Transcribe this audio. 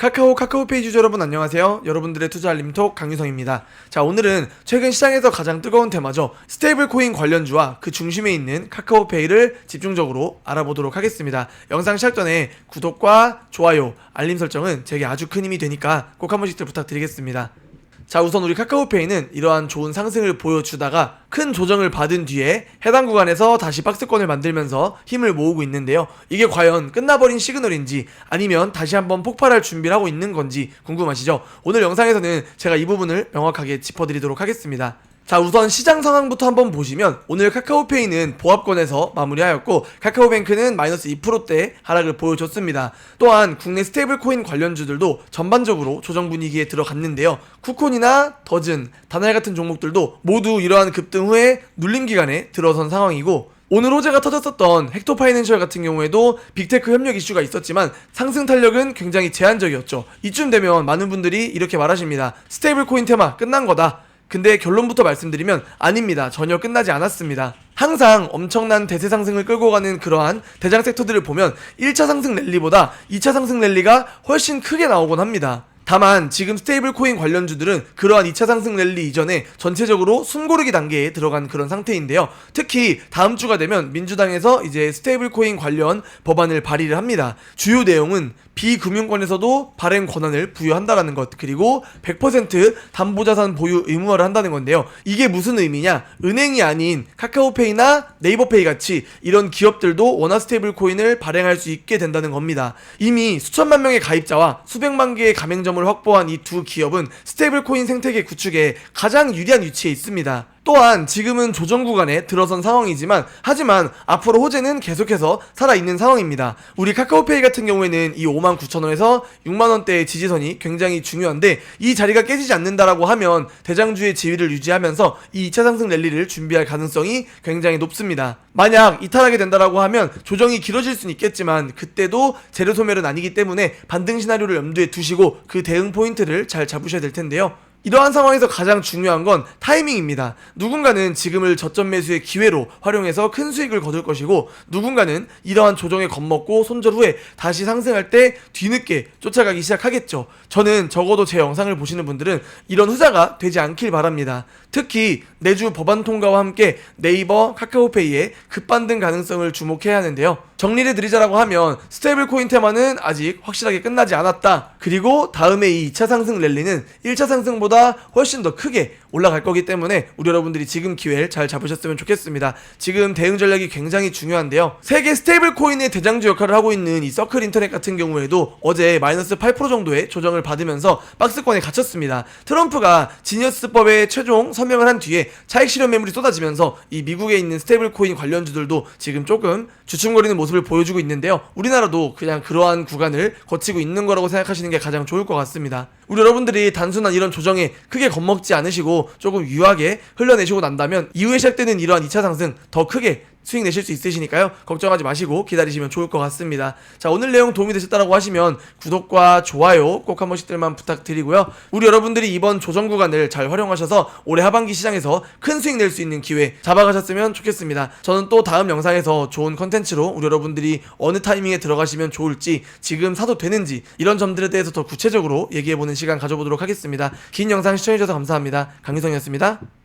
카카오 카카오 페이 유저 여러분 안녕하세요. 여러분들의 투자 알림톡 강유성입니다. 자 오늘은 최근 시장에서 가장 뜨거운 테마죠. 스테이블 코인 관련주와 그 중심에 있는 카카오페이를 집중적으로 알아보도록 하겠습니다. 영상 시작 전에 구독과 좋아요, 알림 설정은 제게 아주 큰 힘이 되니까 꼭 한 번씩들 부탁드리겠습니다. 자 우선 우리 카카오페이는 이러한 좋은 상승을 보여주다가 큰 조정을 받은 뒤에 해당 구간에서 다시 박스권을 만들면서 힘을 모으고 있는데요 이게 과연 끝나버린 시그널인지 아니면 다시 한번 폭발할 준비를 하고 있는 건지 궁금하시죠? 오늘 영상에서는 제가 이 부분을 명확하게 짚어드리도록 하겠습니다 자 우선 시장 상황부터 한번 보시면 오늘 카카오페이는 보합권에서 마무리하였고 카카오뱅크는 마이너스 2%대 하락을 보여줬습니다. 또한 국내 스테이블 코인 관련주들도 전반적으로 조정 분위기에 들어갔는데요. 쿠콘이나 더즌, 다날 같은 종목들도 모두 이러한 급등 후에 눌림 기간에 들어선 상황이고 오늘 호재가 터졌었던 헥토 파이낸셜 같은 경우에도 빅테크 협력 이슈가 있었지만 상승 탄력은 굉장히 제한적이었죠. 이쯤 되면 많은 분들이 이렇게 말하십니다. 스테이블 코인 테마 끝난 거다. 근데 결론부터 말씀드리면 아닙니다. 전혀 끝나지 않았습니다. 항상 엄청난 대세 상승을 끌고 가는 그러한 대장 섹터들을 보면 1차 상승 랠리보다 2차 상승 랠리가 훨씬 크게 나오곤 합니다. 다만 지금 스테이블 코인 관련주들은 그러한 2차 상승 랠리 이전에 전체적으로 숨고르기 단계에 들어간 그런 상태인데요. 특히 다음 주가 되면 민주당에서 이제 스테이블 코인 관련 법안을 발의를 합니다. 주요 내용은 비금융권에서도 발행 권한을 부여한다라는 것 그리고 100% 담보자산 보유 의무화를 한다는 건데요. 이게 무슨 의미냐? 은행이 아닌 카카오페이나 네이버페이 같이 이런 기업들도 원화 스테이블 코인을 발행할 수 있게 된다는 겁니다. 이미 수천만 명의 가입자와 수백만 개의 가맹점을 확보한 이 두 기업은 스테이블 코인 생태계 구축에 가장 유리한 위치에 있습니다. 또한 지금은 조정 구간에 들어선 상황이지만 하지만 앞으로 호재는 계속해서 살아있는 상황입니다. 우리 카카오페이 같은 경우에는 이 5만 9천 원에서 6만 원대의 지지선이 굉장히 중요한데 이 자리가 깨지지 않는다라고 하면 대장주의 지위를 유지하면서 이 2차 상승 랠리를 준비할 가능성이 굉장히 높습니다. 만약 이탈하게 된다라고 하면 조정이 길어질 수는 있겠지만 그때도 재료 소멸은 아니기 때문에 반등 시나리오를 염두에 두시고 그 대응 포인트를 잘 잡으셔야 될 텐데요. 이러한 상황에서 가장 중요한 건 타이밍입니다. 누군가는 지금을 저점 매수의 기회로 활용해서 큰 수익을 거둘 것이고 누군가는 이러한 조정에 겁먹고 손절 후에 다시 상승할 때 뒤늦게 쫓아가기 시작하겠죠. 저는 적어도 제 영상을 보시는 분들은 이런 후자가 되지 않길 바랍니다. 특히 내주 법안 통과와 함께 네이버, 카카오페이의 급반등 가능성을 주목해야 하는데요. 정리를 드리자라고 하면 스테이블 코인 테마는 아직 확실하게 끝나지 않았다. 그리고 다음에 이 2차 상승 랠리는 1차 상승보다 훨씬 더 크게 올라갈 거기 때문에 우리 여러분들이 지금 기회를 잘 잡으셨으면 좋겠습니다. 지금 대응 전략이 굉장히 중요한데요. 세계 스테이블 코인의 대장주 역할을 하고 있는 이 서클 인터넷 같은 경우에도 어제 마이너스 8% 정도의 조정을 받으면서 박스권에 갇혔습니다. 트럼프가 지니어스법에 최종 서명을 한 뒤에 차익 실현 매물이 쏟아지면서 이 미국에 있는 스테이블 코인 관련주들도 지금 조금 주춤거리는 모습을 보여주고 있는데요. 우리나라도 그냥 그러한 구간을 거치고 있는 거라고 생각하시는 게 가장 좋을 것 같습니다. 우리 여러분들이 단순한 이런 조정에 크게 겁먹지 않으시고 조금 유하게 흘려내시고 난다면 이후에 시작되는 이러한 2차 상승 더 크게 수익 내실 수 있으시니까요. 걱정하지 마시고 기다리시면 좋을 것 같습니다. 자, 오늘 내용 도움이 되셨다고 하시면 구독과 좋아요 꼭 한 번씩들만 부탁드리고요. 우리 여러분들이 이번 조정 구간을 잘 활용하셔서 올해 하반기 시장에서 큰 수익 낼 수 있는 기회 잡아가셨으면 좋겠습니다. 저는 또 다음 영상에서 좋은 컨텐츠로 우리 여러분들이 어느 타이밍에 들어가시면 좋을지 지금 사도 되는지 이런 점들에 대해서 더 구체적으로 얘기해보는 시간 가져보도록 하겠습니다. 긴 영상 시청해주셔서 감사합니다. 강유성이었습니다.